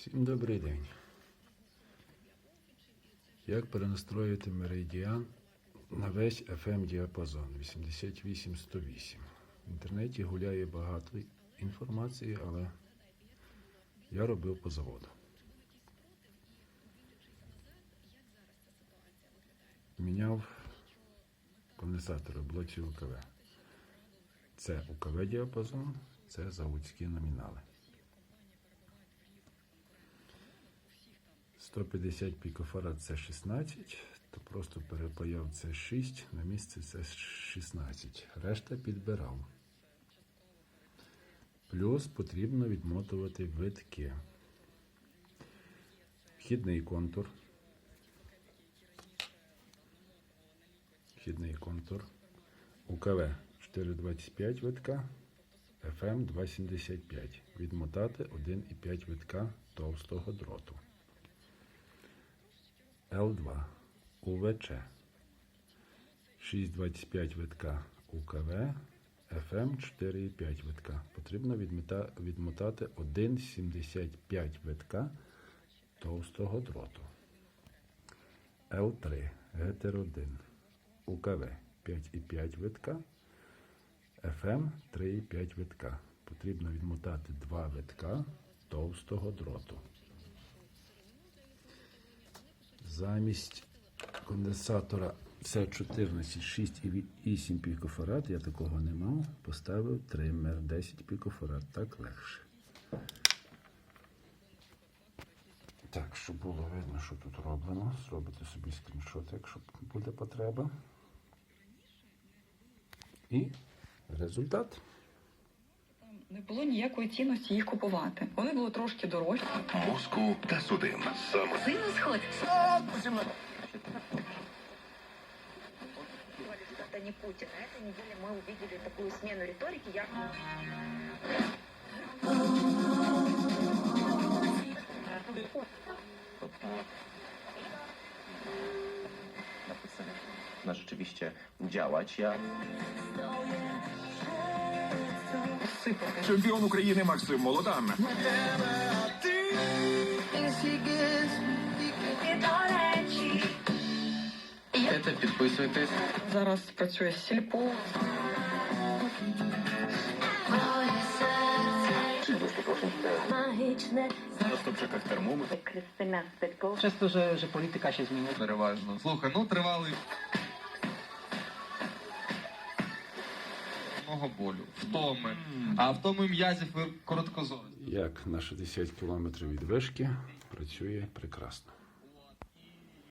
Всім добрий день. Як перенастроїти меридіан на весь FM діапазон 88108? В інтернеті гуляє багато інформації, але я робив по заводу. Міняв конденсатори блоці УКВ. Це УКВ діапазон, це заводські номінали. 150 пікофарад це 16, то просто перепаяв це 6, на місце це 16. Решта підбирав. Плюс потрібно відмотувати витки. Вхідний контур. Вхідний контур. УКВ 4,25 витка. FM 2,75. Відмотати 1,5 витка товстого дроту. Л2 УВЧ 6,25 витка УКВ ФМ 4,5 витка. Потрібно відмотати 1,75 витка товстого дроту. Л3 Гетер1 УКВ 5,5 витка ФМ 3,5 витка. Потрібно відмотати 2 витка товстого дроту. Замість конденсатора С14 6,8 пікофарад, я такого не мав, поставив тример 10 пікофарад, так легше. Так, щоб було видно, що тут роблено, зробите собі скріншот, якщо буде потреба. І результат. Не було ніякої цінності їх купувати. Вони були трошки дорожчі. мозку та судин. Саме Сильно сход. Это не Путин. На этой неделе мы увидели такую смену риторики. Я... na podstawie ma rzeczywiście działać. Ja Сипати. чемпіон України Максим Молодан. Це підписуйтесь. Зараз працює сільпо. Магічне. На стопчиках термометр. Przez to, że, że polityka się. Переважно. Слухай, ну тривалий. Мого болю, втоми. А втоми м'язів і короткозорі. Як на 60 кілометрів від вишки працює прекрасно.